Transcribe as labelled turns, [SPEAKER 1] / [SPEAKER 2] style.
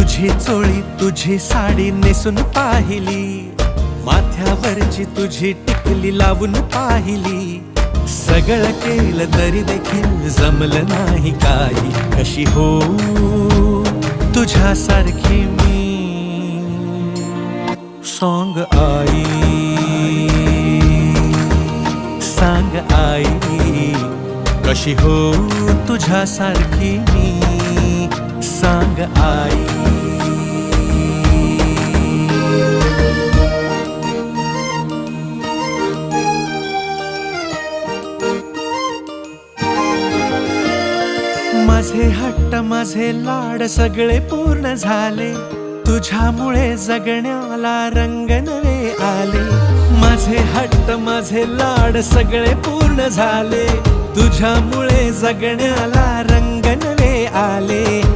[SPEAKER 1] तुझी चोळी तुझी साडी नेसून पाहिली. माथ्यावरची तुझी टिकली लावून पाहिली. सगळं केलं तरी देखील जमलं नाही काही. कशी हो तुझ्यासारखी मी? सॉंग आई. सांग आई कशी हो तुझ्यासारखी मी? सांग आई. माझे हट्ट माझे लाड सगळे पूर्ण झाले. तुझ्यामुळे जगण्याला रंग नवे आले. माझे हट्ट माझे लाड सगळे पूर्ण झाले. तुझ्यामुळे जगण्याला रंग नवे आले.